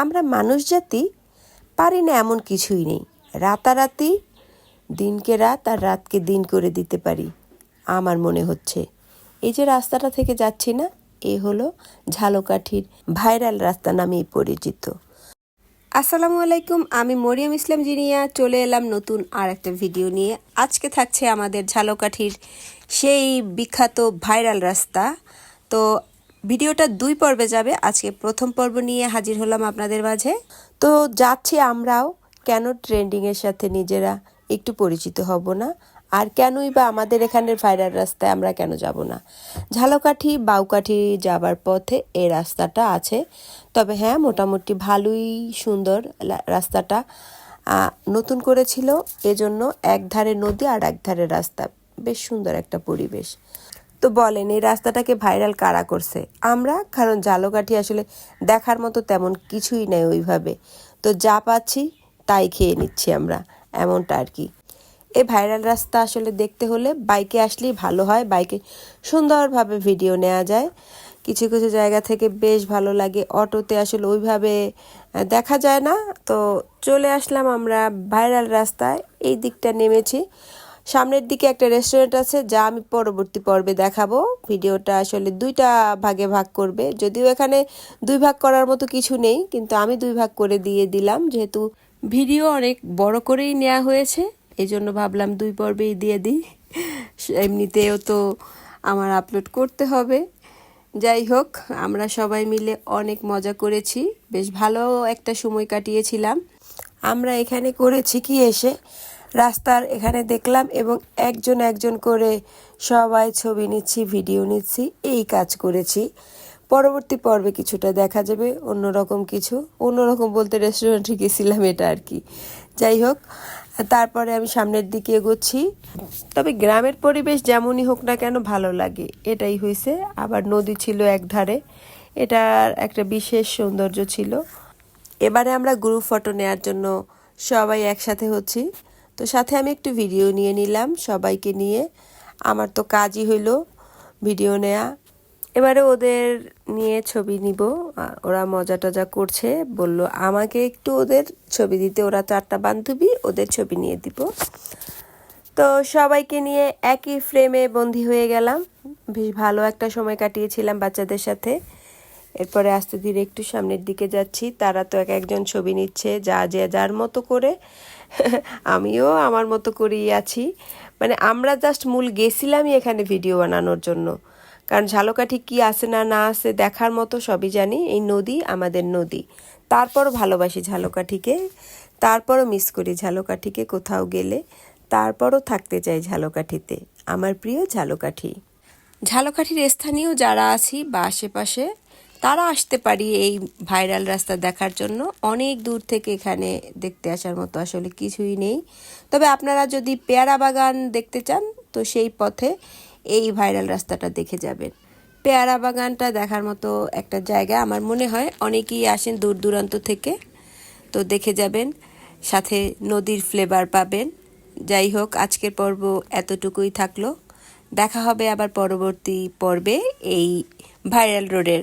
আমরা মানুষ জাতি, পারি না এমন কিছুই নেই। রাতারাতি দিনকে রাত আর রাতকে দিন করে দিতে পারি, আমার মনে হচ্ছে। এই যে রাস্তাটা থেকে যাচ্ছি না, এ হলো ঝালকাঠির ভাইরাল রাস্তা নামেই পরিচিত। আসসালামু আলাইকুম, আমি মরিয়ম ইসলাম জিনিয়া, চলে এলাম নতুন আর একটা ভিডিও নিয়ে। আজকে থাকছে আমাদের ঝালকাঠির সেই বিখ্যাত ভাইরাল রাস্তা। তো ভিডিওটা দুই পর্বে যাবে। আজকে প্রথম পর্ব নিয়ে হাজির হলাম আপনাদের মাঝে। তো যাচ্ছি আমরাও, কেন ট্রেন্ডিংয়ের সাথে নিজেরা একটু পরিচিত হব না? আর কেনই বা আমাদের এখানের ভাইরাল রাস্তায় আমরা কেন যাব না? ঝালকাঠি, বাউকাঠি যাবার পথে এই রাস্তাটা আছে। তবে হ্যাঁ মোটামুটি ভালোই সুন্দর রাস্তাটা নতুন করেছিল। এজন্য এক ধারে নদী আর এক ধারে রাস্তা। বেশ সুন্দর একটা পরিবেশ। তো বলেন, এই রাস্তাটাকে ভাইরাল কারা করছে? আমরা? কারণ ঝালকাঠি আসলে দেখার মতো তেমন কিছুই নেই ওইভাবে। তো যা পাচ্ছি, তাই খেয়ে নিচ্ছি আমরা, এমনটা আর কি। এই ভাইরাল রাস্তা আসলে দেখতে হলে বাইকে আসলেই ভালো হয়, বাইকে সুন্দরভাবে ভিডিও নেওয়া যায়। কিছু কিছু জায়গা থেকে বেশ ভালো লাগে, অটোতে আসলে ওইভাবে দেখা যায় না। তো চলে আসলাম আমরা ভাইরাল রাস্তায়, এই দিকটা নেমেছি। সামনের দিকে একটা রেস্টুরেন্ট আছে, যা আমি পরবর্তী পর্বে দেখাবো। ভিডিওটা আসলে দুইটা ভাগে ভাগ করবে। যদিও এখানে দুই ভাগ করার মতো কিছু নেই, কিন্তু আমি দুই ভাগ করে দিয়ে দিলাম, যেহেতু ভিডিও অনেক বড় করেই নেওয়া হয়েছে এই জন্য ভাবলাম দুই পর্বেই দিয়ে দিই। এমনিতেও তো আমার আপলোড করতে হবে। যাই হোক, আমরা সবাই মিলে অনেক মজা করেছি, বেশ ভালো একটা সময় কাটিয়েছিলাম। আমরা এখানে করেছি কি এসে? রাস্তার এখানে দেখলাম এবং একজন একজন করে সবাই ছবি নিচ্ছি ভিডিও নিচ্ছি, এই কাজ করেছি। পরবর্তী পর্বে কিছুটা দেখা যাবে, অন্যরকম কিছু। অন্যরকম বলতে রেস্টুরেন্টে গেছিলাম এটা আর কি। যাই হোক, তারপরে আমি সামনের দিকে এগোচ্ছি। তবে গ্রামের পরিবেশ যেমনই হোক না কেন ভালো লাগে। এটাই হয়েছে। আবার নদী ছিল এক ধারে এটার একটা বিশেষ সৌন্দর্য ছিল। এবারে আমরা গ্রুপ ফটো নেওয়ার জন্য সবাই একসাথে হচ্ছি। তো সাথে আমি একটু ভিডিও নিয়ে নিলাম সবাইকে নিয়ে। আমার তো কাজই হইল ভিডিও নেয়া। এবারে ওদের নিয়ে ছবি নিব। ওরা মজা টজা করছে। বলল, আমাকে একটু ওদের ছবি দিতে। ওরা চারটা বান্ধবী, ওদের ছবি নিয়ে দিব। তো সবাইকে নিয়ে একই ফ্রেমে বন্দি হয়ে গেলাম। বেশ ভালো একটা সময় কাটিয়েছিলাম বাচ্চাদের সাথে। এরপরে আস্তে ধীরে একটু সামনের দিকে যাচ্ছি। তারা তো এক একজন ছবি নিচ্ছে, যা যে যার মতো করে। আমিও আমার মতো করেই আছি। মানে আমরা জাস্ট মূল গেছিলামই এখানে ভিডিও বানানোর জন্য। কারণ ঝালকাঠি কি আছে না না আছে দেখার মতো সবই জানি। এই নদী আমাদের নদী। তারপরও ভালোবাসি ঝালকাঠিকে তারপরও মিস করি ঝালকাঠিকে কোথাও গেলে। তারপরও থাকতে চাই ঝালকাঠিতে আমার প্রিয় ঝালকাঠি ঝালকাঠির স্থানীয় যারা আছি বা আশেপাশে তারা আসতে পারি এই ভাইরাল রাস্তা দেখার জন্য। অনেক দূর থেকে এখানে দেখতে আসার মতো আসলে কিছুই নেই। তবে আপনারা যদি পেয়ারা বাগান দেখতে চান, তো সেই পথে এই ভাইরাল রাস্তাটা দেখে যাবেন। পেয়ারা বাগানটা দেখার মতো একটা জায়গা আমার মনে হয় অনেকেই আসেন দূর দূরান্ত থেকে, তো দেখে যাবেন। সাথে নদীর ফ্লেভার পাবেন। যাই হোক, আজকের পর্ব এতটুকুই থাকল। দেখা হবে আবার পরবর্তী পর্বে এই ভাইরাল রোডের